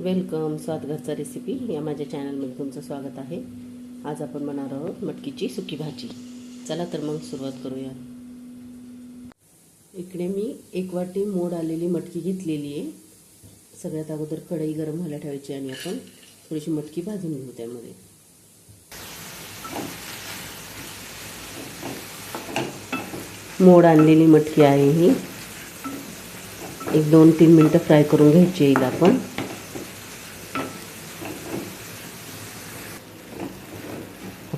Welcome स्वाद घरचा recipe या माझ्या चॅनलमध्ये तुमचं स्वागत आहे. आज आपण बनणार आहोत मटकीची सुकी भाजी. चला तर मग सुरुवात करूया. इकडे मी एक वाटी मोड आलेली मटकी घेतलेली आहे. सगळ्यात अगोदर कढई गरम व्हायला ठेवायची आणि आपण थोडीशी मटकी भाजून घेऊ त्यामध्ये. मोड आणलेली मटकी आहे ही. एक दोन तीन मिनटं फ्राय करून घ्यायची येईल आपण.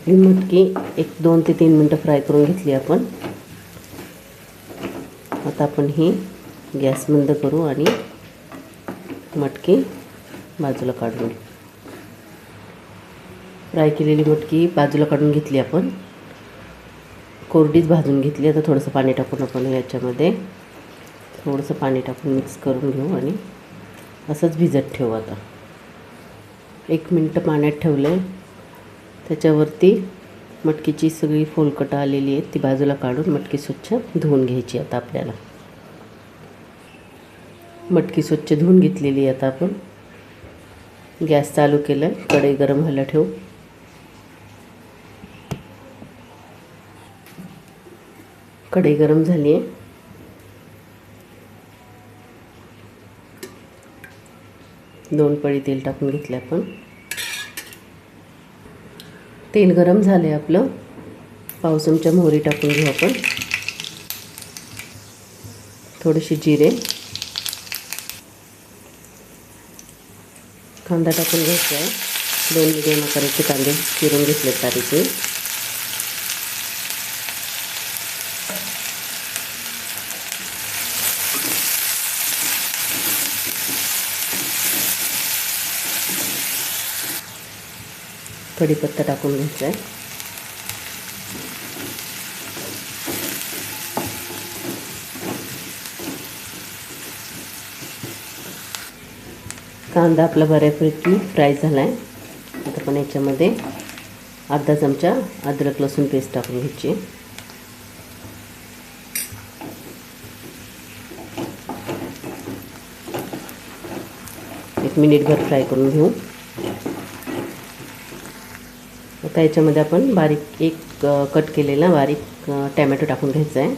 ही मटकी एक दोन ते तीन मिनटं फ्राय करून घेतली आपण. आता आपण ही गॅस बंद करू आणि मटकी बाजूला काढून. फ्राय केलेली मटकी बाजूला काढून घेतली आपण. कोरडीच भाजून घेतली. आता थोडंसं पाणी टाकून आपण याच्यामध्ये थोडंसं पाणी टाकून मिक्स करून घेऊ आणि असंच भिजत ठेवू आता. एक मिनटं पाण्यात ठेवलं आहे त्याच्यावरती मटकीची सगळी फोलकटं आलेली आहेत ती बाजूला काढून मटकी स्वच्छ धुवून घ्यायची आता आपल्याला. मटकी स्वच्छ धुवून घेतलेली आहे आता आपण. गॅस चालू केलं आहे कढई गरम व्हायला ठेवू. कढई गरम झाली आहे. दोन पळी तेल टाकून घेतले आपण. तेल गरम झालं आहे आपलं. पाव चमचा मोहरी टाकून घेऊ आपण. थोडेसे जिरे. कांदा टाकून घ्यायचा आहे. दोन मिडियम आकाराचे कांदे चिरून घेतले तारीचे कढीपत्ता टाकून घ्यायचा आहे. कांदा आपला बऱ्यापैकी फ्राय झाला आहे आता पण याच्यामध्ये अर्धा चमचा अद्रक लसूण पेस्ट टाकून घ्यायची. एक मिनिटभर फ्राय करून घेऊ. आता याच्यामध्ये आपण बारीक एक कट केलेला बारीक टॅमॅटो टाकून घ्यायचा आहे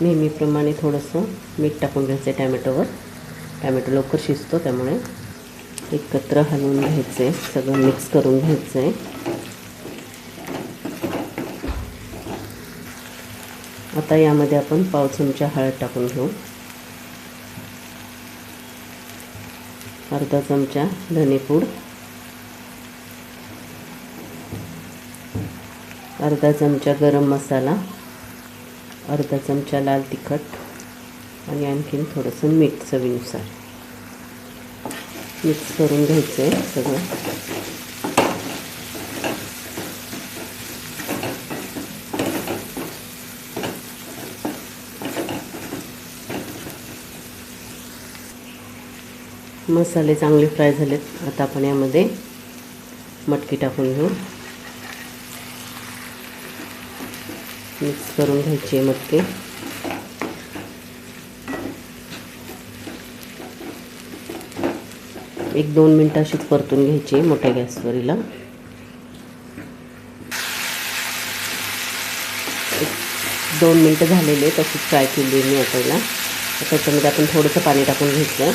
नेहमीप्रमाणे थोडंसं मीठ टाकून घ्यायचं आहे टॅमॅटोवर. टॅमॅटो लवकर शिजतो त्यामुळे एकत्र हलवून घ्यायचं आहे सगळं मिक्स करून घ्यायचं आहे आता यामध्ये आपण पाव चमचा हळद टाकून घेऊ. अर्धा चमचा धनेपूड. अर्धा चमचा गरम मसाला अर्धा चमचा लाल तिखट आणि आणखीन थोडंसं मीठ चवीनुसार. मिक्स करून घ्यायचं आहे सगळं. मसाले चांगले फ्राय झालेत. आता आपण यामध्ये मटकी टाकून घेऊ. मिक्स करून घ्यायची आहे मटकी. एक दोन मिनटं अशीच परतून घ्यायची आहे मोठ्या गॅसवरीला एक दोन मिनटं झालेले तशीच फ्राय केली मी आता त्याच्यामध्ये आपण थोडंसं पाणी टाकून घ्यायचं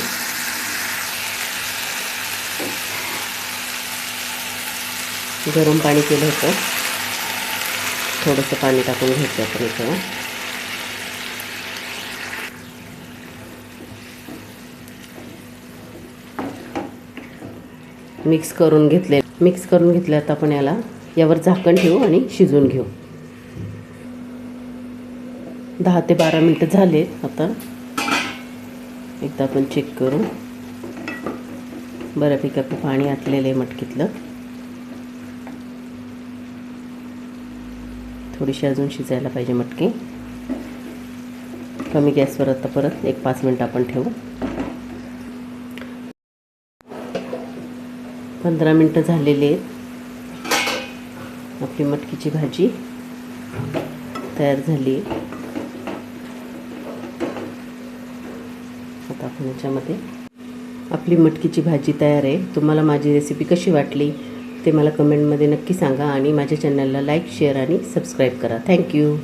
गरम पाणी केलं होतं. थोडंसं पाणी टाकून घ्यायचं आपण इथं. मिक्स करून घेतले. मिक्स करून घेतले आता आपण याला. यावर झाकण ठेवू आणि शिजवून घेऊ. दहा ते बारा मिनटं झाले आता. एकदा आपण चेक करू. बऱ्यापैकी आपलं पाणी आटलेलं आहे मटकीतलं. थोडीशी अजून शिजायला पाहिजे मटकी. कमी गॅसवर आता परत एक पाच मिनटं आपण ठेवू. पंधरा मिनटं झालेली आहेत. आपली मटकीची भाजी तयार झाली आता आपण याच्यामध्ये आपली मटकीची भाजी तयार आहे. तुम्हाला माझी रेसिपी कशी वाटली? ते मला कमेंटमध्ये नक्की सांगा आणि माझ्या चॅनलला लाईक शेअर आणि सबस्क्राईब करा. Thank you